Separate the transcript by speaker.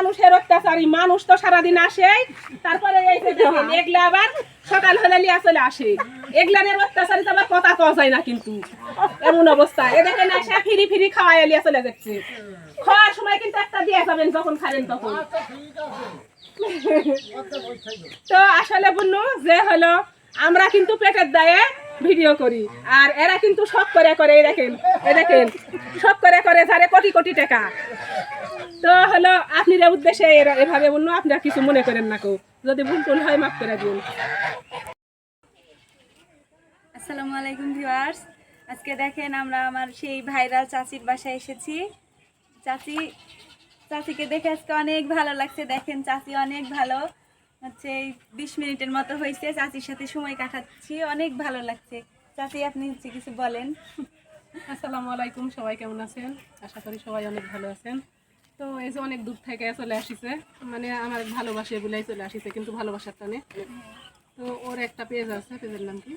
Speaker 1: মানুষের অত্যাচারী মানুষ তো সারাদিন আসে তারপরে এই যে দেখেন, এগুলা আবার সকাল হলে লিয়া চলে আসে। এগুলানের অত্যাচারী তো আবার কথা কওয়া যায় না কিন্তু। এমন অবস্থা। এ দেখেন আসে ফিরি ফিরি খাওয়াই লিয়া চলে যাচ্ছে। খাওয়ার সময় কিন্তু একটা দিয়ে যাবেন যখন খাবেন তখন। তো আসলে বলল যে হলো আমরা কিন্তু পেটের দায়ে ভিডিও করি। আর এরা কিন্তু সব করে করে দেখেন এই দেখেন সব করে করে ধারে কোটি কোটি টাকা। তো হলো আপনার উদ্দেশ্যে এরা- এভাবে বলল আপনারা কিছু মনে করেন না কেউ। যদি ভুল টুল হয় মাফ করে দিন।
Speaker 2: আসসালামু আলাইকুম ভিউয়ার্স। আজকে দেখেন আমরা আমার সেই ভাইরাল চাচির বাসায় এসেছি। চাচি চাচিকে দেখে আজকে অনেক ভালো লাগছে। দেখেন চাচি অনেক ভালো। হচ্ছে এই বিশ মিনিটের মতো হয়েছে চাচির সাথে সময় কাটাচ্ছি অনেক ভালো লাগছে। চাচি আপনি হচ্ছে কিছু বলেন।
Speaker 1: আসসালামু আলাইকুম সবাই কেমন আছেন? আশা করি সবাই অনেক ভালো আছেন। তো এই যে অনেক দূর থেকে চলে আসিছে। মানে আমার ভালোবাসে বলেই চলে আসিছে, কিন্তু ভালোবাসার টানে। তো ওর একটা পেজ আছে পেজের নাম কি?